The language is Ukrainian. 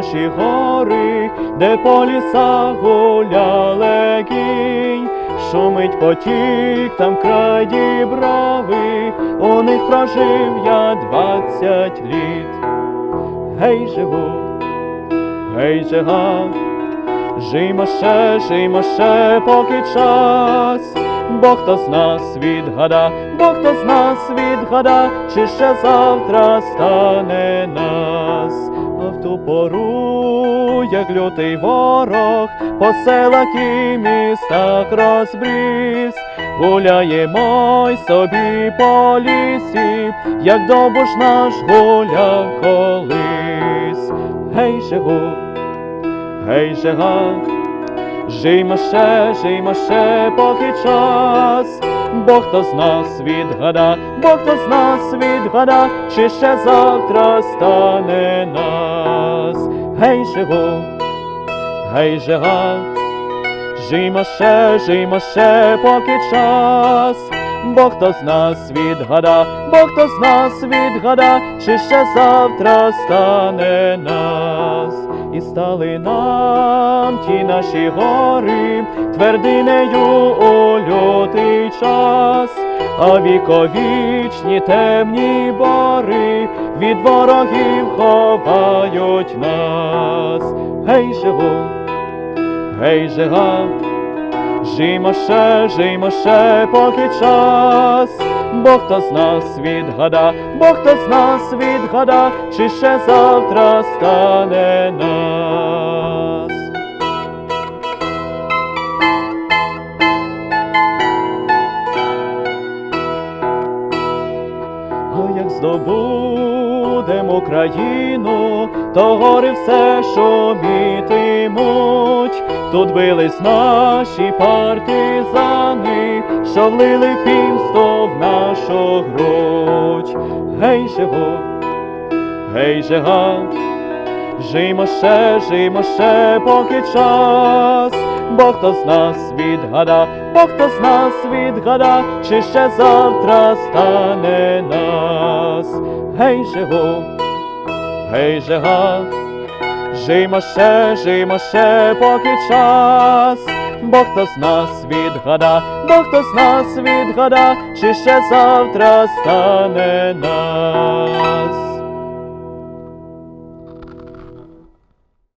наші гори, де по лісах гуляли кінь, шумить потік, там край діброви, у них прожив я двадцять літ. Гей, живу, гей, жига, жиймо ще, жиймо ще, поки час. Бо хто з нас відгада, бо хто з нас відгада, чи ще завтра стане нас, а в ту пору, як лютий ворог, по селах і містах розбріз, гуляємо й собі по лісі, як добуш наш гуляв колись. Гей, живу, гей, жига, Жиймо ще, жиймо ще, поки час, бо хто з нас відгада, бо хто з нас відгада, чи ще завтра стане нас. Гей, живу, гей, жига, жиймо ще, жиймо ще, поки час, бо хто з нас відгада, бо хто з нас відгада, чи ще завтра стане нас. І стали нам ті наші гори твердинею у лютий час, а віковічні темні бори від ворогів ховають нас. Гей, живу, гей, жига, жиймо ще, жиймо ще, поки час, бо хто з нас відгада, бо хто з нас відгада, чи ще завтра стане нас. Здобудемо Україну, то гори все шумітимуть. Тут бились наші партизани, що влили пімсто в нашу грудь. Гей, живу, гей, жига, жиймо ще, жиймо ще, поки час, бо хто з нас відгада, бо хто з нас відгада, чи ще завтра стане нас. Гей, живу, гей, жига, жиймо ще, жиймо ще, поки час, бо хто з нас відгада, бо хто з нас відгада, чи ще завтра стане нас.